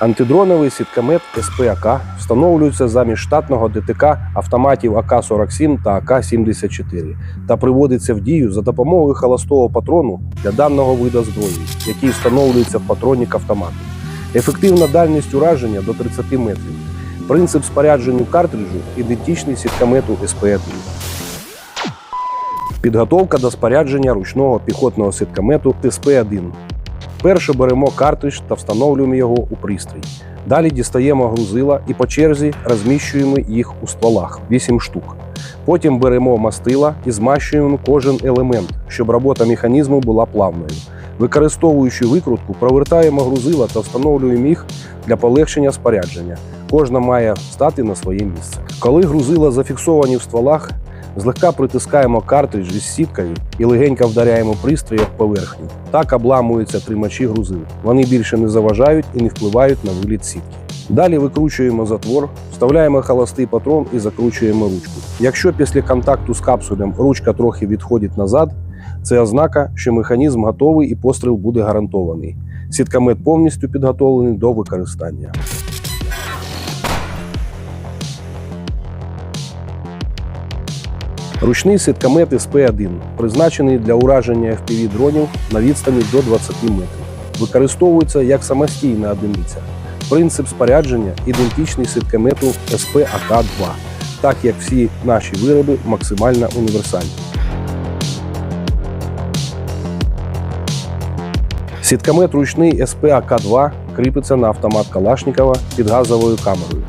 Антидроновий сіткамет СПАК встановлюється замість штатного ДТК автоматів АК-47 та АК-74 та приводиться в дію за допомогою холостого патрону для даного виду зброї, який встановлюється в патронник автомату. Ефективна дальність ураження до 30 метрів. Принцип спорядження картриджу ідентичний сіткамету СП-1. Підготовка до спорядження ручного піхотного сіткамету СП-1. Перше беремо картридж та встановлюємо його у пристрій. Далі дістаємо грузила і по черзі розміщуємо їх у стволах 8 штук. Потім беремо мастила і змащуємо кожен елемент, щоб робота механізму була плавною. Використовуючи викрутку, провертаємо грузила та встановлюємо їх для полегшення спорядження. Кожна має стати на своє місце. Коли грузила зафіксовані в стволах, злегка притискаємо картридж із сіткою і легенько вдаряємо пристрій об поверхню. Так обламуються тримачі грузил. Вони більше не заважають і не впливають на виліт сітки. Далі викручуємо затвор, вставляємо холостий патрон і закручуємо ручку. Якщо після контакту з капсулем ручка трохи відходить назад, це ознака, що механізм готовий і постріл буде гарантований. Сіткамет повністю підготовлений до використання. Ручний сіткамет СП-1 призначений для ураження FPV дронів на відстані до 20 метрів. Використовується як самостійна одиниця. Принцип спорядження ідентичний сіткамету СП-АК-2, так як всі наші вироби максимально універсальні. Сіткамет ручний СП-АК-2 кріпиться на автомат Калашникова під газовою камерою.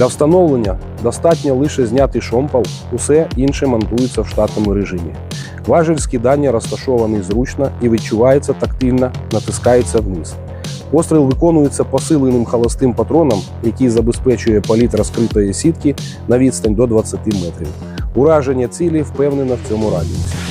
Для встановлення достатньо лише зняти шомпол, усе інше монтується в штатному режимі. Важель скидання розташований зручно і відчувається тактильно, натискається вниз. Постріл виконується посиленим холостим патроном, який забезпечує політ розкритої сітки на відстань до 20 метрів. Ураження цілі впевнено в цьому радіусі.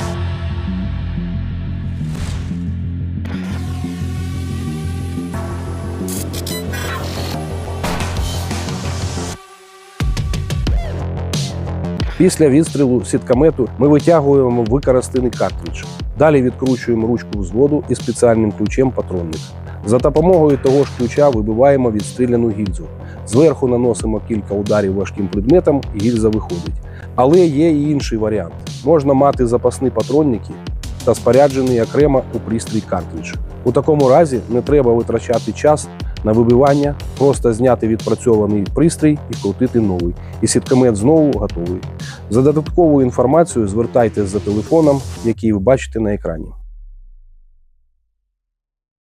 Після відстрілу сіткамету ми витягуємо використаний картридж. Далі відкручуємо ручку взводу і спеціальним ключем патронник. За допомогою того ж ключа вибиваємо відстріляну гільзу. Зверху наносимо кілька ударів важким предметом і гільза виходить. Але є і інший варіант. Можна мати запасні патронники та споряджений окремо у пристрій картридж. У такому разі не треба витрачати час на вибивання, просто зняти відпрацьований пристрій і вкрутити новий. І сіткамет знову готовий. За додатковою інформацією звертайтесь за телефоном, який ви бачите на екрані.